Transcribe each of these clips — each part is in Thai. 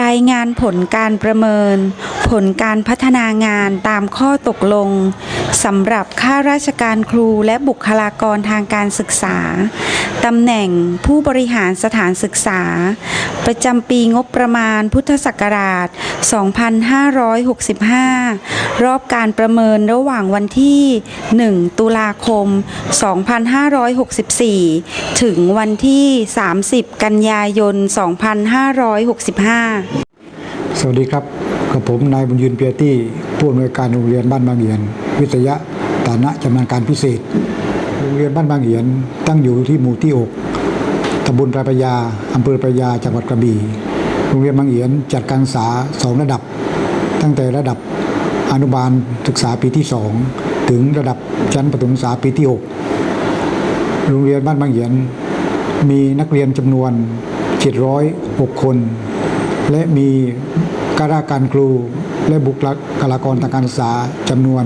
รายงานผลการประเมิน ผลการพัฒนางานตามข้อตกลงสำหรับข้าราชการครูและบุคลากรทางการศึกษาตำแหน่งผู้บริหารสถานศึกษา ประจำปีงบประมาณพุทธศักราช 2565 รอบการประเมินระหว่างวันที่ 1 ตุลาคม 2564 ถึงวันที่ 30 กันยายน 2565สวัสดีครับกับผมนายบุญยืนเปียตี้ผู้อำนวยการโรงเรียนบ้านบางเหียน วิทยาฐานะชำนาญการพิเศษ โรงเรียนบ้านบางเหียน ตั้งอยู่ที่หมู่ที่ 6ตำบลปลายพยาอำเภอปลายพยาจังหวัดกระบี่โรงเรียนบางเหียนจัดการศึกษาสองระดับ ตั้งแต่ระดับอนุบาลศึกษาปีที่ 2 ถึงระดับชั้นประถมศึกษาปีที่ 6 โรงเรียนบ้านบางเหียนมีนักเรียนจำนวน 706 คน และมีข้าราชการครูและบุคลากรทางการศึกษาจำนวน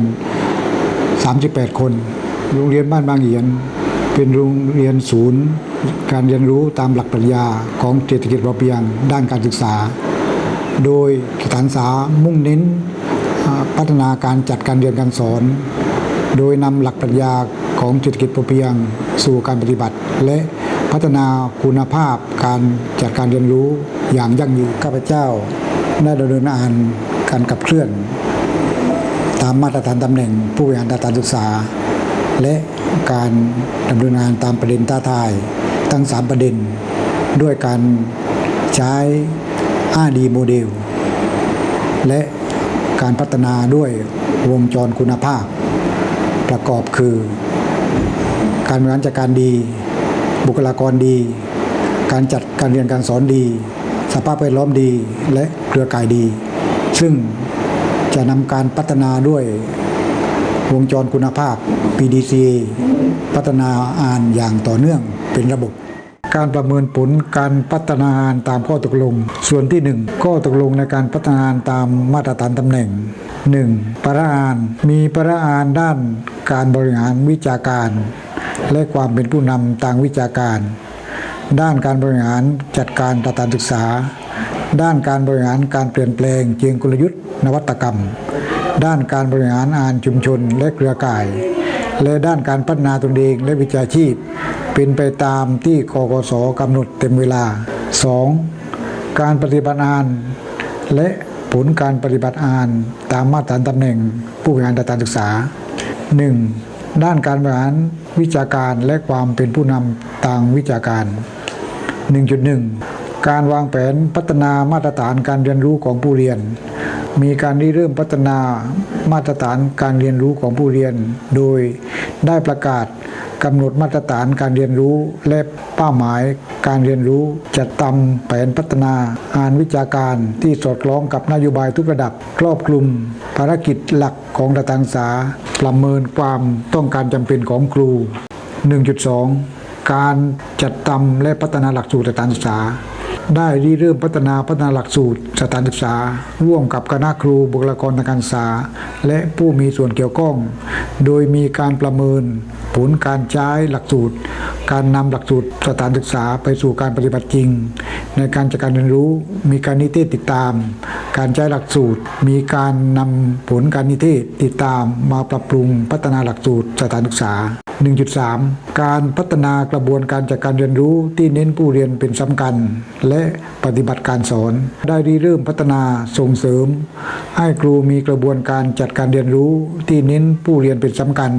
38 คน โรงเรียนบ้านบางเหียน เป็นโรงเรียนศูนย์ การเรียนรู้ตามหลักปรัชญาของเศรษฐกิจพอเพียงด้านการศึกษา โดยสถานศึกษามุ่งเน้นพัฒนาการจัดการเรียนการสอน โดยนำหลักปรัชญาของเศรษฐกิจพอเพียงสู่การปฏิบัติ และพัฒนาคุณภาพการจัดการเรียนรู้ อย่างยั่งยืนข้าพเจ้า ได้ดำเนินงานการขับเคลื่อน ตามมาตรฐานตำแหน่งผู้บริหารทางการศึกษา และการดำเนินงานตามประเด็นท้าทายทั้ง 3 ประเด็น ด้วยการใช้ 5D โมเดล และการพัฒนาด้วยวงจรคุณภาพ ประกอบคือ การบริหารจัดการดี บุคลากรดี การจัดการเรียนการสอนดี สภาพแวดล้อมดีและเครือข่ายดี ซึ่งจะนำการพัฒนาด้วยวงจรคุณภาพ PDC พัฒนาอ่านอย่างต่อเนื่องเป็นระบบ การประเมินผลการพัฒนางานตามข้อตกลง ส่วนที่ 1 ข้อตกลงในการพัฒนางานตามมาตรฐานตำแหน่ง 1. ประอานมีประอานด้านการบริหารวิชาการ และความเป็นผู้นำทางวิชาการ ด้านการบริหารจัดการสถานศึกษา ด้านการบริหารการเปลี่ยนแปลงเชิงกลยุทธ์ นวัตกรรม ด้านการบริหารอ่านชุมชนและเครือข่าย และด้านการพัฒนาตนเองและวิชาชีพ เป็นไปตามที่คกสกำหนดเต็มเวลา 2. การปฏิบัติงาน และผลการปฏิบัติงานตามมาตรฐานตำแหน่งผู้บริหารทางการศึกษา 1. ด้านการบริหารวิชาการและความเป็นผู้นำทางวิชาการ 1.1 การวางแผนพัฒนามาตรฐานการเรียนรู้ของผู้เรียน มีการริเริ่มพัฒนามาตรฐานการเรียนรู้ของผู้เรียน โดยได้ประกาศกำหนดมาตรฐานการเรียนรู้และเป้าหมายการเรียนรู้จัดทำแผนพัฒนาอ่านวิชาการที่สอดคล้องกับนโยบายทุกระดับ ครอบคลุม ภารกิจหลักของระดับศึกษาประเมินความต้องการจำเป็นของครู 1.2 การจัดทำและพัฒนาหลักสูตรสถานศึกษา ได้ริเริ่มพัฒนาพัฒนาหลักสูตรสถานศึกษา ร่วมกับคณะครูบุคลากรทางการศึกษา และผู้มีส่วนเกี่ยวข้อง โดยมีการประเมิน ผลการใช้หลักสูตร การนำหลักสูตรสถานศึกษาไปสู่การปฏิบัติจริง ในการจัดการเรียนรู้มีการนิเทศติดตาม การใช้หลักสูตร มีการนำผลการนิเทศติดตามมาปรับปรุงพัฒนาหลักสูตรสถานศึกษา 1.3 การพัฒนากระบวนการจัดการเรียนรู้ที่เน้นผู้เรียนเป็นสำคัญ และปฏิบัติการสอน ได้ริเริ่มพัฒนาส่งเสริม ให้ครูมีกระบวนการจัดการเรียนรู้ที่เน้นผู้เรียนเป็นสำคัญ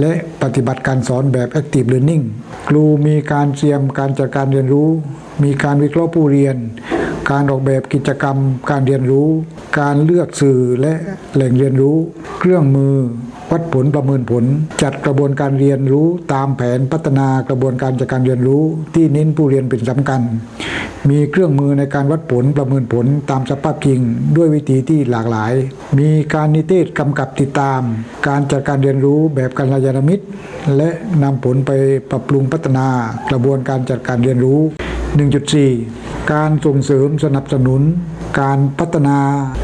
และปฏิบัติการสอนแบบ active learning ครูมีการเตรียมการจัดการเรียนรู้ มีการวิเคราะห์ผู้เรียน การออกแบบกิจกรรมการเรียนรู้ การเลือกสื่อและแหล่งเรียนรู้ เครื่องมือ วัดผลประเมินผล จัดกระบวนการเรียนรู้ตามแผนพัฒนากระบวนการจัดการเรียนรู้ ที่เน้นผู้เรียนเป็นสำคัญ มีเครื่องมือในการวัดผลประเมินผลตามสภาพจริง ด้วยวิธีที่หลากหลาย มีการนิเทศกำกับติดตาม การจัดการเรียนรู้แบบกัลยาณมิตร และนำผลไปปรับปรุงพัฒนากระบวนการจัดการเรียนรู้ 1.4 การส่งเสริมสนับสนุน การพัฒนา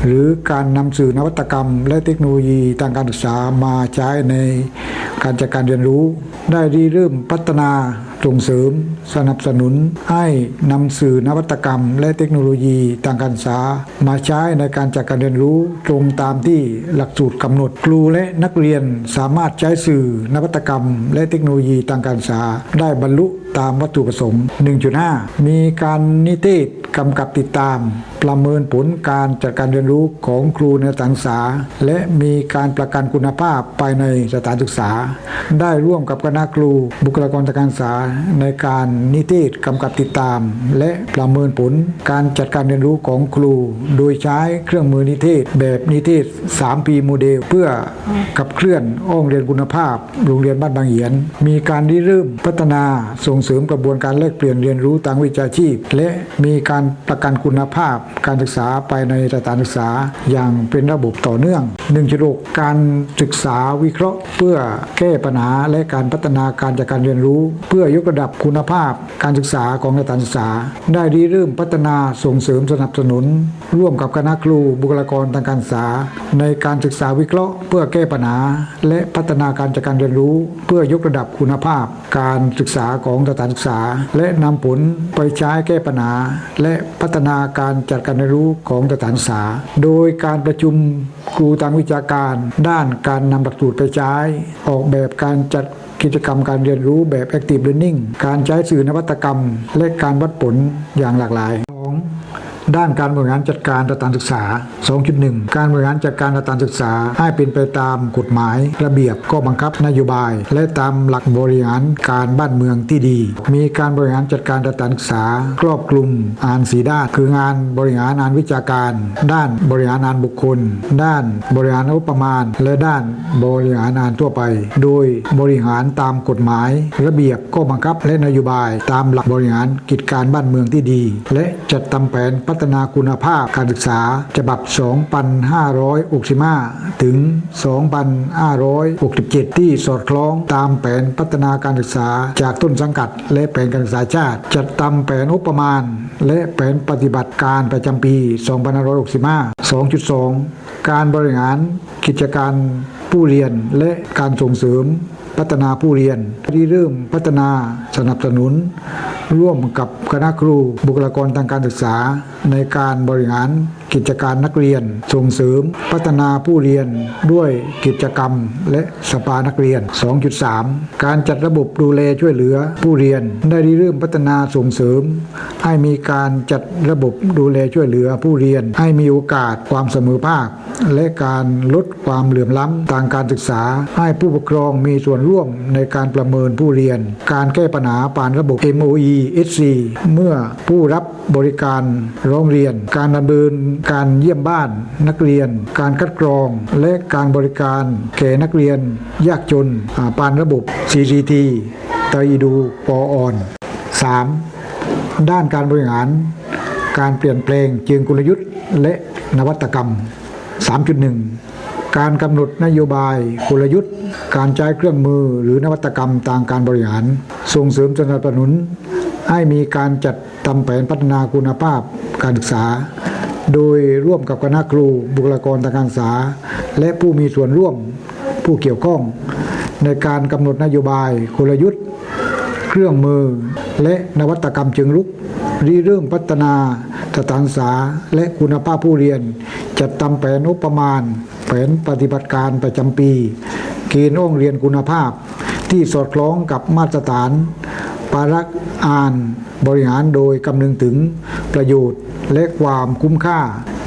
หรือการนำสื่อนวัตกรรม และเทคโนโลยีทางการศึกษามาใช้ในการจัดการเรียนรู้ ได้ริเริ่มพัฒนา ส่งเสริมสนับสนุนให้นำสื่อนวัตกรรม และเทคโนโลยีทางการศึกษา มาใช้ในการจัดการเรียนรู้ตรงตามที่หลักสูตรกำหนดครูและนักเรียนสามารถใช้สื่อนวัตกรรม และเทคโนโลยีทางการศึกษา ได้บรรลุตามวัตถุประสงค์ 1.5 มีการนิเทศกำกับติดตามประเมินผลการจัดการเรียนรู้ของครูในสถานศึกษา และมีการประกันคุณภาพภายในสถานศึกษา ได้ร่วมกับคณะครู บุคลากรทางการศึกษา ในการนิเทศกำกับติดตาม และประเมินผลการจัดการเรียนรู้ของครู โดยใช้เครื่องมือนิเทศ แบบนิเทศ 3P โมเดล เพื่อขับเคลื่อนห้องเรียนคุณภาพ โรงเรียนบ้านบางเหียน มีการริเริ่มพัฒนาส่งเสริมกระบวนการแลกเปลี่ยนเรียนรู้ทางวิชาชีพ และมีการประกันคุณภาพการศึกษาไปในสถานศึกษาอย่างเป็นระบบต่อเนื่อง 1.6 การศึกษาวิเคราะห์ เพื่อแก้ปัญหาและการพัฒนาการจัดการเรียนรู้ เพื่อยกระดับคุณภาพการศึกษาของสถานศึกษา ได้ริเริ่มพัฒนาส่งเสริมสนับสนุน ร่วมกับคณะครูบุคลากรทางการศึกษา ในการศึกษาวิเคราะห์ เพื่อแก้ปัญหา และพัฒนาการจัดการเรียนรู้ เพื่อยกระดับคุณภาพ การศึกษาของสถานศึกษา และนำผลไปใช้แก้ปัญหา และพัฒนาการจัดการเรียนรู้ของสถานศึกษา โดยการประชุมครูทางวิชาการ ด้านการนำหลักสูตรไปใช้ ออกแบบการจัดกิจกรรมการเรียนรู้แบบ Active Learning การใช้สื่อนวัตกรรม และการวัดผลอย่างหลากหลาย ด้านการบริหารจัดการสถานศึกษา 2.1 การบริหารจัดการสถานศึกษาให้เป็นไปตามกฎหมาย ระเบียบข้อบังคับนโยบาย และตามหลักบริหารการบ้านเมืองที่ดี มีการบริหารจัดการสถานศึกษา ครอบคลุมอ่านสีด้าน คืองานบริหารงานวิชาการ ด้านบริหารงานบุคคล ด้านบริหารงบประมาณ และด้านบริหารงานทั่วไป โดยบริหารตามกฎหมาย ระเบียบข้อบังคับและนโยบาย ตามหลักบริหารกิจการบ้านเมืองที่ดี และจัดทำแผนพัฒนาคุณภาพการศึกษาฉบับ 2565 ถึง 2567 ที่สอดคล้องตามแผนพัฒนาการศึกษาจากต้นสังกัด และแผนการศึกษาชาติ จัดทำแผนงบประมาณ และแผนปฏิบัติการประจำปี 2565 2.2 การบริหารกิจการผู้เรียนและการส่งเสริม พัฒนาผู้เรียนที่เริ่มพัฒนาสนับสนุน ร่วมกับคณะครูบุคลากรทางการศึกษาในการบริหาร กิจการนักเรียน ส่งเสริมพัฒนาผู้เรียนด้วยกิจกรรมและสภานักเรียน 2.3 การจัดระบบดูแลช่วยเหลือผู้เรียน ได้เริ่มพัฒนาส่งเสริม ให้มีการจัดระบบดูแลช่วยเหลือผู้เรียน ให้มีโอกาสความเสมอภาค และการลดความเหลื่อมล้ำทางการศึกษา ให้ผู้ปกครองมีส่วนร่วมในการประเมินผู้เรียน การแก้ปัญหาผ่านระบบ MOE SC เมื่อผู้รับบริการร้องเรียน การดำเนินการเยี่ยมบ้านนักเรียน การคัดกรอง และการบริการแก่นักเรียน ยากจนอ่าผ่านระบบ CCT ไตดูปออน 3. ด้านการบริหาร การเปลี่ยนแปลงเชิงกลยุทธ์ และนวัตกรรม 3.1 การกำหนดนโยบายกลยุทธ์ การใช้เครื่องมือหรือนวัตกรรมทางการบริหาร ส่งเสริมสนับสนุน ให้มีการจัดทำแผนพัฒนาคุณภาพการศึกษา โดยร่วมกับคณะครูบุคลากรทางการศึกษา และผู้มีส่วนร่วมผู้เกี่ยวข้อง ในการกำหนดนโยบายกลยุทธ์ เครื่องมือ และนวัตกรรมเชิงรุกริเริ่มพัฒนาสถานศึกษาและคุณภาพผู้เรียน จัดทำแผนงบประมาณ แผนปฏิบัติการประจำปี เกณฑ์องเรียนคุณภาพ ที่สอดคล้องกับมาตรฐาน ปารักอ่านบริหารโดยคำนึงถึงประโยชน์ และความคุ้มค่า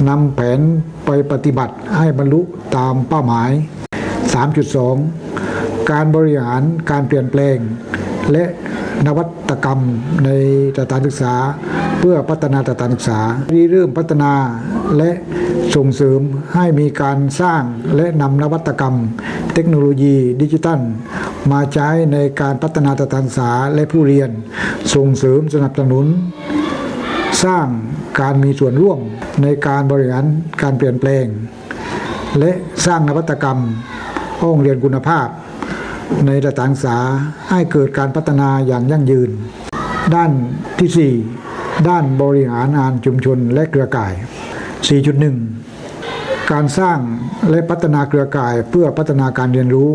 นำแผนไปปฏิบัติให้บรรลุตามเป้าหมาย 3.2 การบริหารการเปลี่ยนแปลง และนวัตกรรมในสถานศึกษา เพื่อพัฒนาสถานศึกษาริเริ่มพัฒนาและส่งเสริมให้มีการสร้างและนำนวัตกรรม เทคโนโลยีดิจิทัล มาใช้ในการพัฒนาสถานศึกษาและผู้เรียน ส่งเสริมสนับสนุน สร้าง การมีส่วนร่วมในการบริหารการเปลี่ยนแปลง และสร้างนวัตกรรมห้องเรียนคุณภาพ ในสถานศึกษาให้เกิดการพัฒนาอย่างยั่งยืน ด้านที่ 4 ด้านบริหารงานชุมชนและเครือข่าย 4.1 การสร้างและพัฒนาเครือข่ายเพื่อพัฒนาการเรียนรู้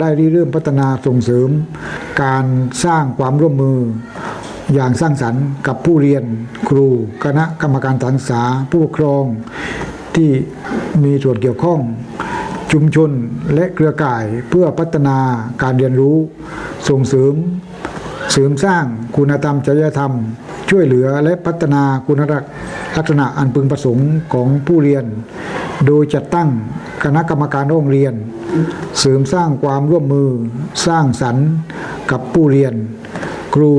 ได้ริเริ่มพัฒนาส่งเสริม การสร้างความร่วมมือ อย่างสร้างสรรค์กับผู้เรียนครู คณะกรรมการการศึกษาผู้ปกครอง ที่มีส่วนเกี่ยวข้องชุมชนและเครือข่ายเพื่อพัฒนาการเรียนรู้ ส่งเสริม เสริมสร้างคุณธรรมจริยธรรม ช่วยเหลือและพัฒนาคุณลักษณะอันพึงประสงค์ของผู้เรียน โดยจัดตั้งคณะกรรมการโรงเรียน เสริมสร้างความร่วมมือสร้างสรรค์กับผู้เรียน ครู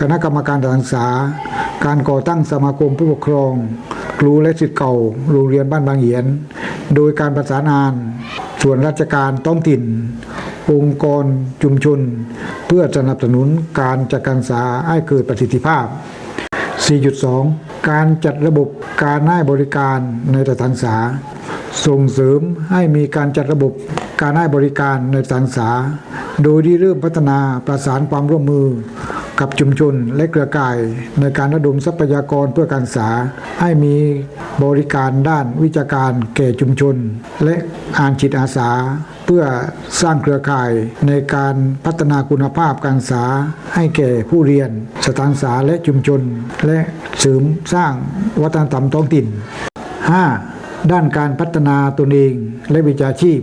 คณะกรรมการการศึกษา การก่อตั้งสมาคมผู้ปกครอง ครูและศิษย์เก่าโรงเรียนบ้านบางเหียน โดยการประสานงาน ส่วนราชการท้องถิ่น องค์กรชุมชน เพื่อสนับสนุนการจัดการศึกษาให้เกิดประสิทธิภาพ 4.2 การจัดระบบการให้บริการในสถานศึกษาส่งเสริมให้มีการจัดระบบ การให้บริการในสถานศึกษา โดยที่เริ่มพัฒนาประสานความร่วมมือกับชุมชนและเครือข่ายในการระดมทรัพยากรเพื่อการศึกษา ให้มีบริการด้านวิชาการแก่ชุมชน และอ่านจิตอาสา เพื่อสร้างเครือข่ายในการพัฒนาคุณภาพการศึกษา ให้แก่ผู้เรียน สถานศึกษาและชุมชน และเสริมสร้างวัฒนธรรมท้องถิ่น 5. ด้านการพัฒนาตนเองและวิชาชีพ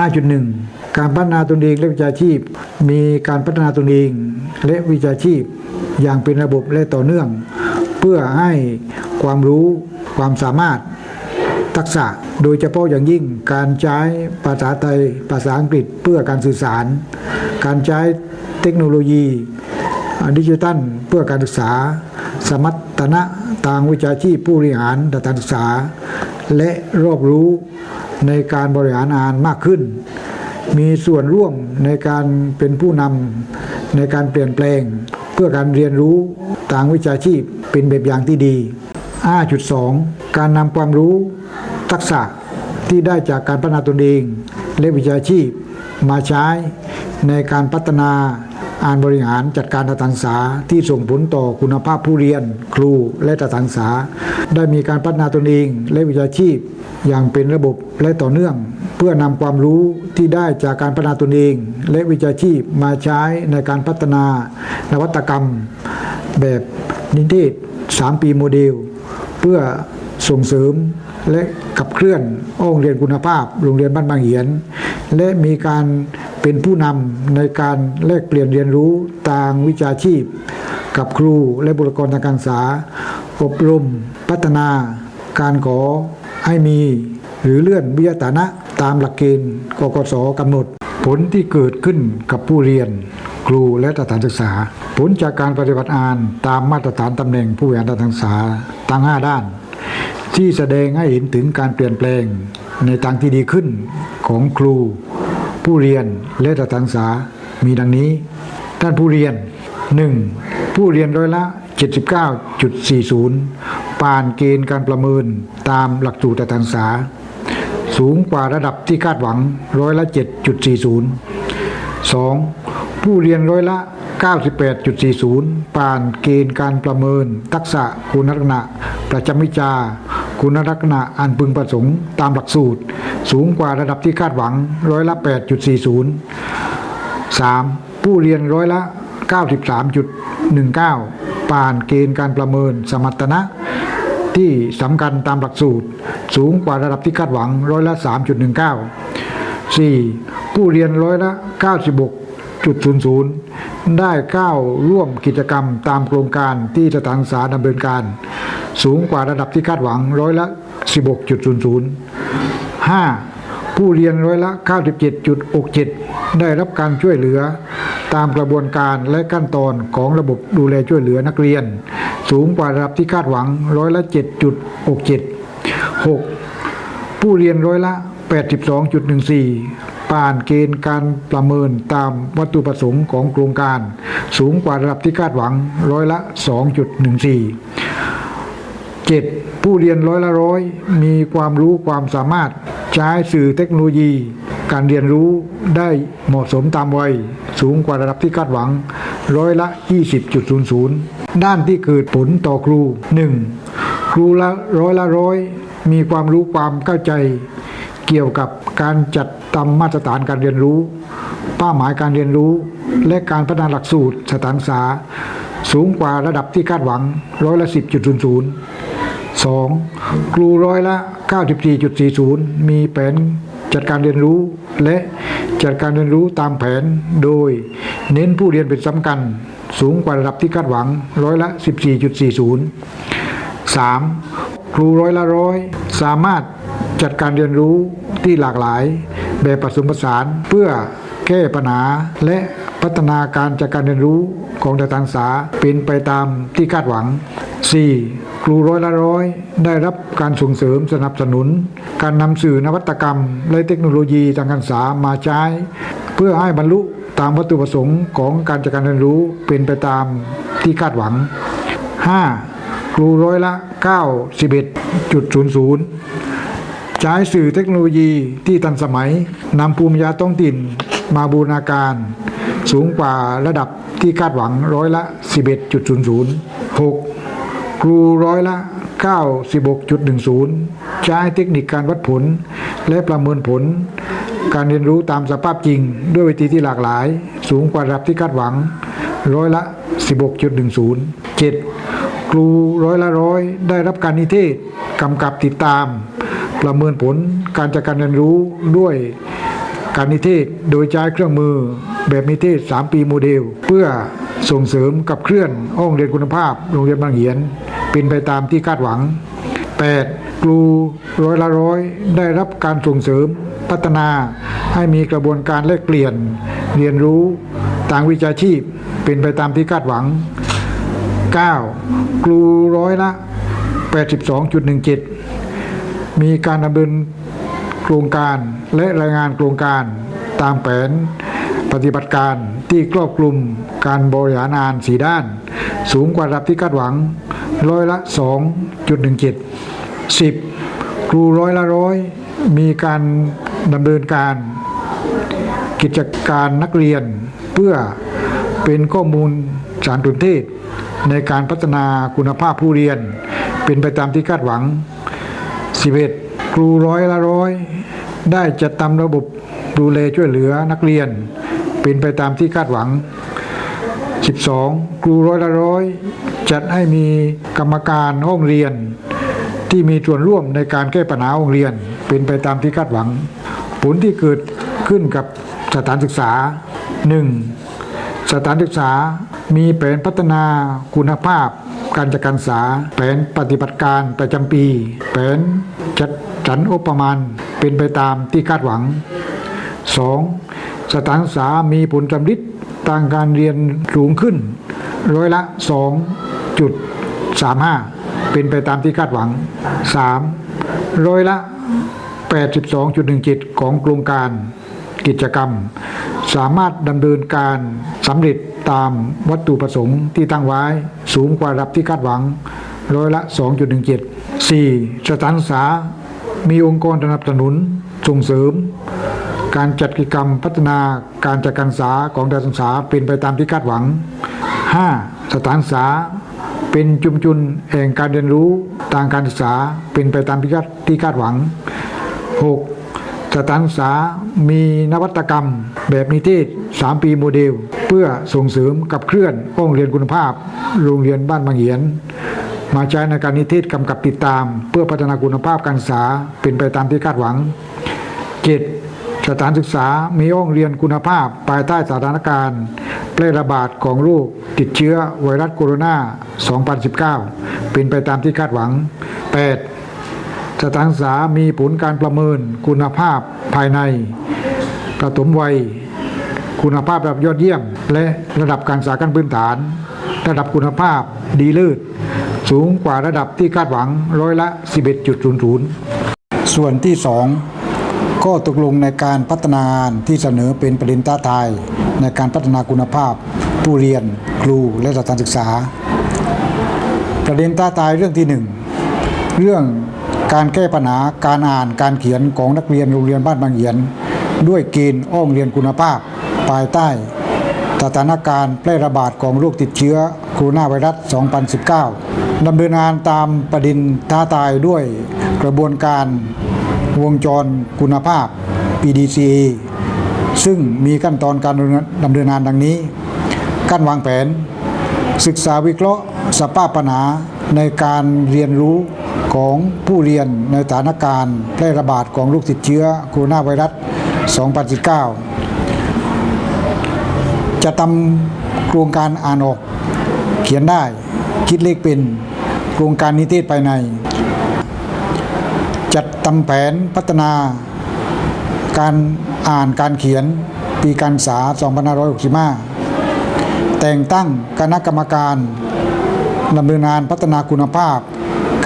5.1 การพัฒนาตนเองและวิชาชีพ มีการพัฒนาตนเองและวิชาชีพ อย่างเป็นระบบและต่อเนื่อง เพื่อให้ความรู้ความสามารถทักษะโดยเฉพาะอย่างยิ่งการใช้ภาษาไทย ภาษาอังกฤษเพื่อการสื่อสาร การใช้เทคโนโลยีดิจิทัลเพื่อการศึกษา สมรรถนะทางวิชาชีพผู้บริหารด้านการศึกษา และรอบรู้ในการบริหารงานมากขึ้น มีส่วนร่วมในการเป็นผู้นำในการเปลี่ยนแปลง เพื่อการเรียนรู้ทางวิชาชีพเป็นแบบอย่างที่ดี 5.2 การนำความรู้ทักษะที่ได้จากการพัฒนาตนเองและวิชาชีพมาใช้ในการพัฒนา อ่านบริหารจัดการสถานศึกษาที่ส่งผลต่อคุณภาพผู้เรียน ครูและสถานศึกษาได้มีการพัฒนาตนเองและวิชาชีพ อย่างเป็นระบบและต่อเนื่อง เพื่อนำความรู้ที่ได้จากการพัฒนาตนเอง และวิชาชีพมาใช้ในการพัฒนานวัตกรรม แบบนิเทศ 3 ปีโมเดล เพื่อส่งเสริมและขับเคลื่อนโรงเรียนคุณภาพ โรงเรียนบ้านบางเหียน และมีการ เป็นผู้นำในการแลกเปลี่ยนเรียนรู้ทางวิชาชีพ กับครูและบุคลากรทางการศึกษา อบรม พัฒนาการขอให้มี หรือเลื่อนวิทยาฐานะตามหลักเกณฑ์กกสกำหนด ผลที่เกิดขึ้นกับผู้เรียน ครูและสถานศึกษา ผลจากการปฏิบัติงานตามมาตรฐานตำแหน่งผู้บริหารการศึกษาทั้ง 5 ด้าน ที่แสดงให้เห็นถึงการเปลี่ยนแปลงในทางที่ดีขึ้นของครู ผู้เรียนและสถานศึกษามีดังนี้ ท่านผู้เรียน 1. ผู้เรียนร้อยละ 79.40 ผ่านเกณฑ์การประเมินตามหลักสูตรสถานศึกษา สูงกว่าระดับที่คาดหวังร้อยละ 7.40 2. ผู้เรียนร้อยละ 98.40 ผ่านเกณฑ์การประเมิน ทักษะคุณลักษณะ ประจำวิชา คุณลักษณะอันพึงประสงค์ตามหลักสูตร สูงกว่าระดับที่คาดหวังร้อยละ 8.40 3. ผู้เรียนร้อยละ 93.19 ผ่านเกณฑ์การประเมินสมรรถนะ ที่สำคัญตามหลักสูตร สูงกว่าระดับที่คาดหวังร้อยละ 3.19 4. ผู้เรียนร้อยละ 96.00 ได้เข้าร่วมกิจกรรมตามโครงการที่สถานศึกษาดำเนินการ สูงกว่าระดับที่คาดหวังร้อยละ 16.00 5. ผู้เรียนร้อยละ 97.67 ได้รับการช่วยเหลือ ตามกระบวนการและขั้นตอนของระบบดูแลช่วยเหลือนักเรียน สูงกว่าระดับที่คาดหวังร้อยละ 7.67 6. ผู้เรียนร้อยละ 82.14 ผ่านเกณฑ์การประเมินตามวัตถุประสงค์ของโครงการ สูงกว่าระดับที่คาดหวังร้อยละ 2.14 7. ผู้เรียนร้อยละร้อย มีความรู้ความสามารถใช้สื่อเทคโนโลยี การเรียนรู้ได้เหมาะสมตามวัย สูงกว่าระดับที่คาดหวัง ร้อยละ 20.00 ด้านที่เกิดผลต่อครู 1. ครูละร้อยละร้อย มีความรู้ความเข้าใจ เกี่ยวกับการจัดตามมาตรฐานการเรียนรู้ เป้าหมายการเรียนรู้ และการพัฒนาหลักสูตรสถานศึกษา สูงกว่าระดับที่คาดหวังร้อยละ 10.00 2. ครูร้อยละ 94.40 มีแผนจัดการเรียนรู้ และจัดการเรียนรู้ตามแผนโดย เน้นผู้เรียนเป็นสำคัญ สูงกว่าระดับที่คาดหวังร้อยละ 14.40 3. ครูร้อยละร้อยสามารถจัดการเรียนรู้ที่หลากหลาย แบบผสมผสานเพื่อแก้ปัญหาและพัฒนาการจัดการเรียนรู้ของสถานศึกษาเป็นไปตามที่คาดหวัง 4. ครูร้อยละร้อย ได้รับการส่งเสริมสนับสนุน การนำสื่อนวัตกรรม และเทคโนโลยีทางการศึกษามาใช้ เพื่อให้บรรลุตามวัตถุประสงค์ของการจัดการเรียนรู้เป็นไปตามที่คาดหวัง 5. ครูร้อยละ 91.00 ใช้สื่อเทคโนโลยีที่ทันสมัยนำภูมิปัญญาท้องถิ่นมาบูรณาการ สูงกว่าระดับที่คาดหวังร้อยละ 11.00 6. ครูร้อยละ 96.10 ใช้เทคนิคการวัดผล และประเมินผล การเรียนรู้ตามสภาพจริง ด้วยวิธีที่หลากหลาย สูงกว่าระดับที่คาดหวัง ร้อยละ 16.10 7. ครูร้อยละร้อยได้รับการนิเทศกำกับติดตาม ประเมินผลการจัดการเรียนรู้ด้วยการนิเทศโดยใช้เครื่องมือแบบนิเทศ 3 ปีโมเดล เพื่อส่งเสริมกับเคลื่อนห้องเรียนคุณภาพ โรงเรียนบางเหียน เป็นไปตามที่คาดหวัง 8. ครูร้อยละร้อยได้รับการส่งเสริมพัฒนาให้มีกระบวนการแลกเปลี่ยน เรียนรู้ทางวิชาชีพเป็นไปตามที่คาดหวัง 9. ครูร้อยละ 82.17 มีการดำเนินโครงการและรายงานโครงการตามแผนปฏิบัติการที่ครอบคลุมการบริหารงานสีด้าน สูงกว่าระดับที่คาดหวัง ร้อยละ 2.17 10 ครูร้อยละร้อยมีการดำเนินการ กิจการนักเรียนเพื่อเป็นข้อมูลสารสนเทศ ในการพัฒนาคุณภาพผู้เรียน เป็นไปตามที่คาดหวัง 11. ครูร้อยละร้อยได้จัดทำระบบดูแลช่วยเหลือนักเรียน เป็นไปตามที่คาดหวัง 12. ครูร้อยละร้อย จัดให้มีกรรมการห้องเรียน ที่มีส่วนร่วมในการแก้ปัญหาห้องเรียน เป็นไปตามที่คาดหวัง ผลที่เกิดขึ้นกับสถานศึกษา 1. สถานศึกษามีแผนพัฒนาคุณภาพ การจัดการศึกษา แผนปฏิบัติการประจำปี แผนจัดสรรงบประมาณเป็นไปตามที่คาดหวัง 2. สถานศึกษามีผลสำลิดทางการเรียนสูงขึ้นร้อยละ 2.35เป็นไปตามที่คาดหวัง 3. ร้อยละ82.17ของโครงการกิจกรรม สามารถดำเนินการสำเร็จตามวัตถุประสงค์ที่ตั้งไว้สูงกว่าระดับที่คาดหวังร้อยละ 2.17 4. สถานศึกษา มีองค์กรสนับสนุนส่งเสริม การจัดกิจกรรมพัฒนาการจัดการศึกษาของสถานศึกษาเป็นไปตามที่คาดหวัง 5. สถานศึกษา เป็นชุมชนแห่งการเรียนรู้ทางการศึกษาเป็นไปตามที่คาดที่คาดหวัง 6. สถานศึกษามีนวัตกรรม แบบนิเทศ 3 ปีโมเดล เพื่อส่งเสริมกับเคลื่อนห้องเรียนคุณภาพ โรงเรียนบ้านบางเหียน มาใช้ในการนิเทศกำกับติดตาม เพื่อพัฒนาคุณภาพการศึกษาเป็นไปตามที่คาดหวัง 7. สถานศึกษามีห้องเรียนคุณภาพภายใต้สถานการณ์แพร่ระบาดของโรคติดเชื้อไวรัสโคโรนา 2019 เป็นไปตามที่คาดหวัง 8. สถานศึกษามีผลการประเมินคุณภาพภายในประถมวัย คุณภาพระดับยอดเยี่ยม และระดับการศึกษาขั้นพื้นฐาน ระดับคุณภาพดีเลิศสูงกว่าระดับที่คาดหวังร้อยละ 11.00 ส่วนที่ 2 ก็ตกลงในการพัฒนางานที่เสนอเป็นประเด็นท้าทายในการพัฒนาคุณภาพ ผู้เรียน ครูและสถานศึกษา ประเด็นท้าทายเรื่องที่หนึ่งเรื่องการแก้ปัญหาการอ่านการเขียนของนักเรียนโรงเรียนบ้านบางเหียน ด้วยเกณฑ์อ้องเรียนคุณภาพ ภายใต้สถานการณ์แพร่ระบาดของโรคติดเชื้อโคโรนาไวรัส 2019 ดำเนินงานตามประเด็นท้าทายด้วยกระบวนการ วงจรคุณภาพ PDCA ซึ่งมีขั้นตอนการดำเนินงานดังนี้ การวางแผน ศึกษาวิเคราะห์สภาพปัญหาในการเรียนรู้ของผู้เรียนในสถานการณ์แพร่ระบาดของโรคติดเชื้อโคโรนาไวรัส 2019 จะทำโครงการอ่านออก เขียนได้ คิดเลขเป็น โครงการนิเทศภายใน จัดทำแผนพัฒนาการอ่านการเขียนปีการศึกษา 2565 แต่งตั้งคณะกรรมการดำเนินงานพัฒนาคุณภาพ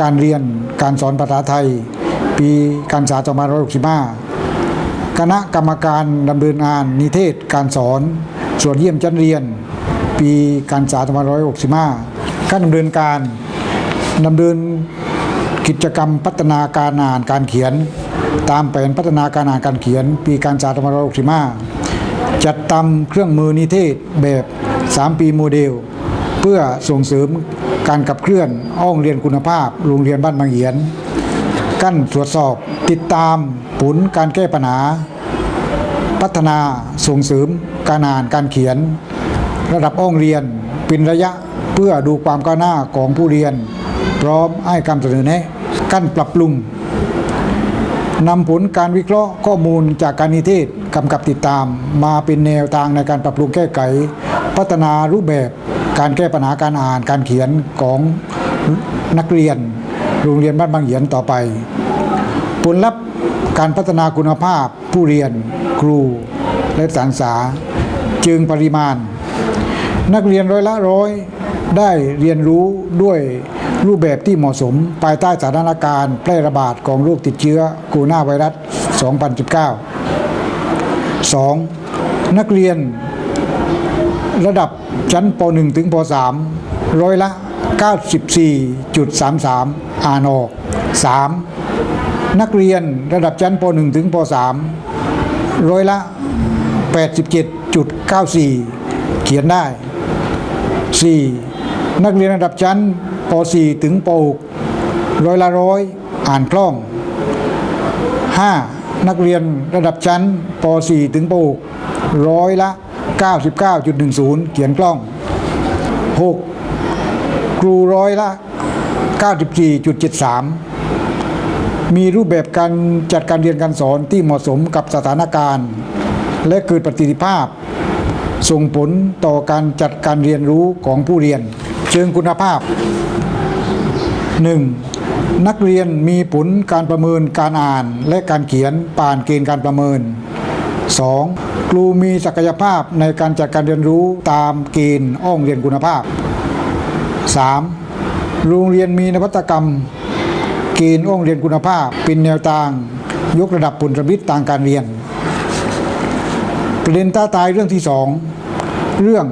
การเรียนการสอนภาษาไทย ปีการศึกษา 2565 คณะกรรมการดำเนินงานนิเทศการสอนส่วนเยี่ยมชั้นเรียน ปีการศึกษา 2565 การดำเนินการดำเนิน กิจกรรมพัฒนาการอ่านการเขียน ตามแผนพัฒนาการอ่านการเขียน ปีการศึกษา2565จัดทำเครื่องมือนิเทศแบบ 3 ปีโมเดล เพื่อส่งเสริมการขับเคลื่อนห้องเรียนคุณภาพ โรงเรียนบ้านบางเหียน กั้นตรวจสอบติดตามผลการแก้ปัญหา พัฒนาส่งเสริมการอ่านการเขียน ระดับห้องเรียนเป็นระยะเพื่อดูความก้าวหน้าของผู้เรียน พร้อมให้คำเสนอแนะ กั้นปรับปรุงนำผลการวิเคราะห์ข้อมูลจากการนิเทศกำกับติดตาม มาเป็นแนวทางในการปรับปรุงแก้ไข พัฒนารูปแบบการแก้ปัญหาการอ่านการเขียนของนักเรียน โรงเรียนบ้านบางเหียนต่อไป ผลลัพธ์การพัฒนาคุณภาพผู้เรียน ครู และสารศึกษาจึงปริมาณ นักเรียนร้อยละร้อยได้เรียนรู้ด้วย รูปแบบที่เหมาะสมภายใต้สถานการณ์แพร่ระบาดของโรคติดเชื้อโคโรนาไวรัส 2019 2. นักเรียนระดับชั้นป .1 ถึงป .3 ร้อยละ 94.33 อ่านออก 3. นักเรียนระดับชั้นป .1 ถึงป .3 ร้อยละ 87.94 เขียนได้ 4. นักเรียนระดับชั้น ป .4 ถึงป .6 ร้อยละร้อยอ่านคล่อง 5. นักเรียนระดับชั้นป .4 ถึงป .6 ร้อยละ 99.10 เขียนคล่อง 6. ครูร้อยละ 94.73 มีรูปแบบการจัดการเรียนการสอนที่เหมาะสมกับสถานการณ์ และเกิดประสิทธิภาพ ส่งผลต่อการจัดการเรียนรู้ของผู้เรียน เชิงคุณภาพ 1. นักเรียนมีผลการประเมินการอ่านและการเขียนผ่านเกณฑ์การประเมิน 2. ครูมีศักยภาพในการจัดการเรียนรู้ตามเกณฑ์ห้องเรียนคุณภาพ 3. โรงเรียนมีนวัตกรรม เกณฑ์ห้องเรียนคุณภาพ เป็นแนวทาง ยกระดับผลประมิตทางการเรียน ประเด็นท้าทายเรื่องที่สองเรื่อง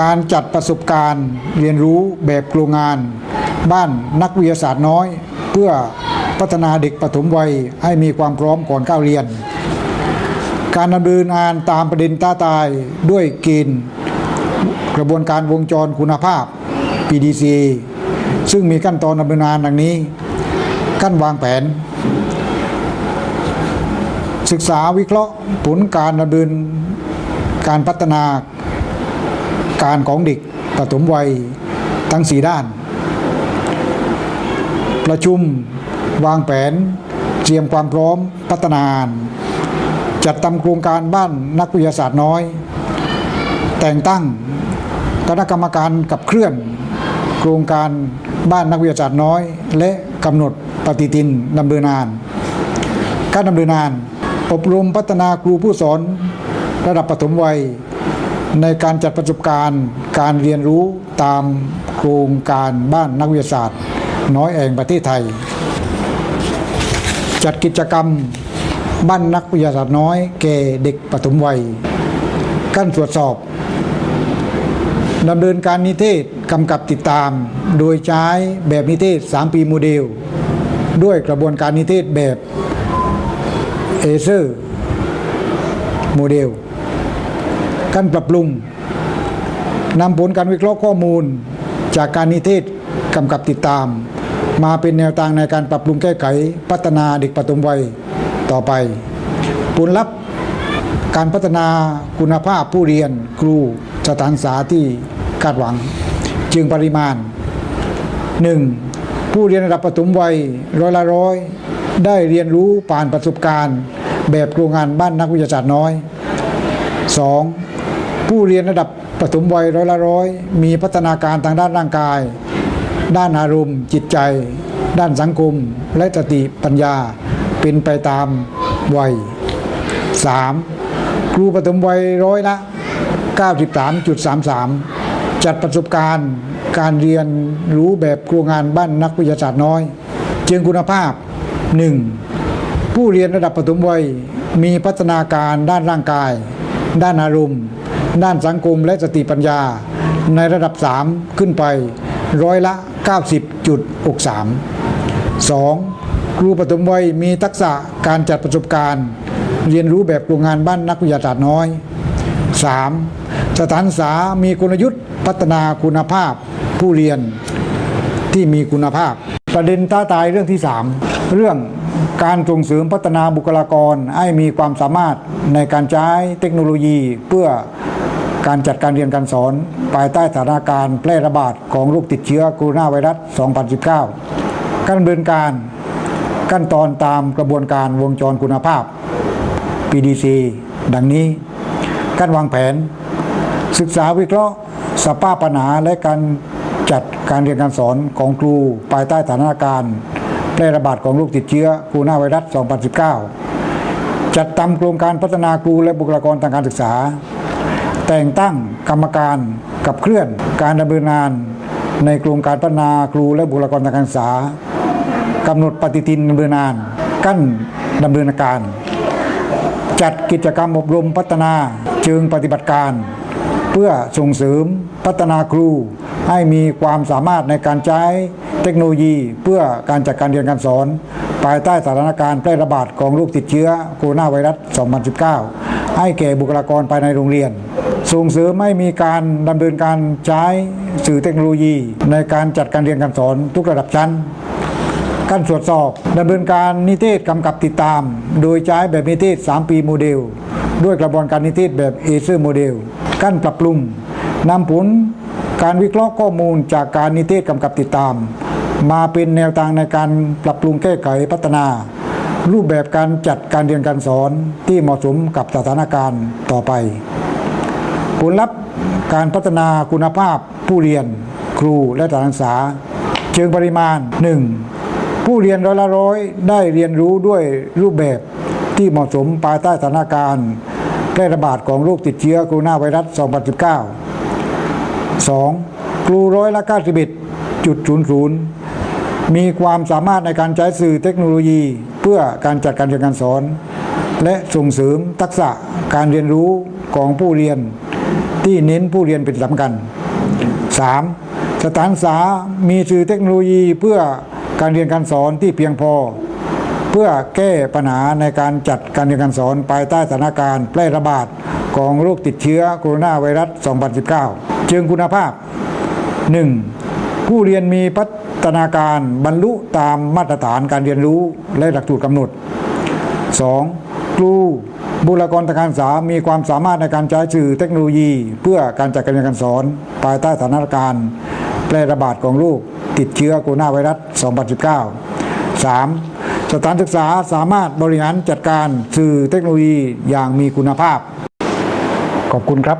การจัดประสบการณ์เรียนรู้แบบโครงงาน บ้านนักวิทยาศาสตร์น้อย เพื่อพัฒนาเด็กปฐมวัยให้มีความพร้อมก่อนเข้าเรียน การดำเนินงานตามประเด็นท้าทายด้วยเกณฑ์กระบวนการวงจรคุณภาพ PDC ซึ่งมีขั้นตอนดำเนินงานดังนี้ ขั้นวางแผน ศึกษาวิเคราะห์ผลการดำเนินการพัฒนาการของเด็กปฐมวัยทั้งสีด้าน ประชุม วางแผน เตรียมความพร้อมพัฒนานจัดทำโครงการบ้านนักวิทยาศาสตร์น้อย แต่งตั้งคณะกรรมการกับเคลื่อน โครงการบ้านนักวิทยาศาสตร์น้อย และกำหนดปฏิทินดำเนินงาน การดำเนินงาน อบรมพัฒนาครูผู้สอนระดับปฐมวัย ในการจัดประสบการณ์การเรียนรู้ตามโครงการบ้านนักวิทยาศาสตร์ น้อยแห่งประเทศไทย จัดกิจกรรมบ้านนักวิทยาศาสตร์น้อยแก่เด็กปฐมวัย กั้นตรวจสอบดำเนินการนิเทศกำกับติดตาม โดยใช้แบบนิเทศ 3 ปีโมเดล ด้วยกระบวนการนิเทศแบบเอเซอร์โมเดลการปรับปรุงนำผลการวิเคราะห์ข้อมูล จากการนิเทศกำกับติดตาม มาเป็นแนวทางในการปรับปรุงแก้ไขพัฒนาเด็กปฐมวัยต่อไป ผลลัพธ์การพัฒนาคุณภาพผู้เรียนครูสถานศึกษาที่คาดหวัง จึงปริมาณ 1. ผู้เรียนระดับปฐมวัยร้อยละร้อยได้เรียนรู้ผ่านประสบการณ์ แบบโครงงานบ้านนักวิทยาศาสตร์น้อย 2. ผู้เรียนระดับปฐมวัยร้อยละร้อยมีพัฒนาการทางด้านร่างกาย ด้านอารมณ์ จิตใจ ด้านสังคม และสติปัญญาเป็นไปตามวัย 3. ครูปฐมวัยร้อยละ 93.33 จัดประสบการณ์การเรียนรู้แบบครูงานบ้านนักวิทยาศาสตร์น้อยเชิงคุณภาพ 1. ผู้เรียนระดับปฐมวัยมีพัฒนาการด้านร่างกาย ด้านอารมณ์ ด้านสังคมและสติปัญญา ในระดับ 3 ขึ้นไปร้อยละ90.63 2. ครูปฐมวัยมีทักษะการจัดประสบการณ์ เรียนรู้แบบโรงงานบ้านนักวิทยาศาสตร์น้อย 3. สถานศึกษามีกลยุทธ์พัฒนาคุณภาพผู้เรียนที่มีคุณภาพ ประเด็นท้าทายเรื่องที่ 3 เรื่องการส่งเสริมพัฒนาบุคลากรให้มีความสามารถในการใช้เทคโนโลยีเพื่อ การจัดการเรียนการสอนภายใต้สถานการณ์แพร่ระบาดของโรคติดเชื้อโคโรนาไวรัส 2019 การดำเนินการขั้นตอนตามกระบวนการวงจรคุณภาพ PDC ดังนี้ การวางแผน ศึกษาวิเคราะห์ สภาพปัญหาและการจัดการเรียนการสอนของครูภายใต้สถานการณ์แพร่ระบาดของโรคติดเชื้อโคโรนาไวรัส 2019 จัดทำโครงการพัฒนาครูและบุคลากรทางการศึกษา แต่งตั้งกรรมการกับเคลื่อนการดำเนินงาน ในโครงการพัฒนาครูและบุคลากรทางการศึกษากำหนดปฏิทินดำเนินงาน กั้นดำเนินการ จัดกิจกรรมอบรมพัฒนาเชิงปฏิบัติการ เพื่อส่งเสริมพัฒนาครูให้มีความสามารถในการใช้เทคโนโลยีเพื่อการจัดการเรียนการสอน ภายใต้สถานการณ์แพร่ระบาดของโรคติดเชื้อโคโรนาไวรัส 2019 ให้แก่บุคลากรภายในโรงเรียน ส่งเสริมให้มีการดำเนินการใช้สื่อเทคโนโลยี ในการจัดการเรียนการสอนทุกระดับชั้นการตรวจสอบดำเนินการนิเทศกำกับติดตาม โดยใช้แบบนิเทศ 3 ปีโมเดล ด้วยกระบวนการนิเทศแบบเอเซอร์โมเดลการปรับปรุงนำผลการวิเคราะห์ข้อมูลจากการนิเทศกำกับติดตาม มาเป็นแนวทางในการปรับปรุงแก้ไขพัฒนา รูปแบบการจัดการเรียนการสอนที่เหมาะสมกับสถานการณ์ต่อไป ผลลัพธ์การพัฒนาคุณภาพผู้เรียนครูและสถานศึกษา เชิงปริมาณ 1. ผู้เรียนร้อยละร้อยได้เรียนรู้ด้วยรูปแบบที่เหมาะสมภายใต้สถานการณ์แพร่ระบาดของโรคติดเชื้อโคโรนาไวรัส 2019 2. ครูร้อยละ91.00 มีความสามารถในการใช้สื่อเทคโนโลยี เพื่อการจัดการเรียนการสอน และส่งเสริมทักษะการเรียนรู้ของผู้เรียน ที่เน้นผู้เรียนเป็นสำคัญ 3. สถานศึกษามีสื่อเทคโนโลยีเพื่อการเรียนการสอนที่เพียงพอ เพื่อแก้ปัญหาในการจัดการเรียนการสอนภายใต้สถานการณ์แพร่ระบาดของโรคติดเชื้อโคโรนาไวรัส 2019 เชิงคุณภาพ 1. ผู้เรียนมีพัฒ ตนาการบรรลุตามมาตรฐานการเรียนรู้และหลักสูตรกำหนด 2. ครูบุคลากรทางการศึกษามีความสามารถในการใช้สื่อเทคโนโลยี เพื่อการจัดการเรียนการสอนภายใต้สถานการณ์แพร่ระบาดของโรคติดเชื้อโคโรนาไวรัส 2019 3. สถานศึกษาสามารถบริหารจัดการสื่อเทคโนโลยีอย่างมีคุณภาพ ขอบคุณครับ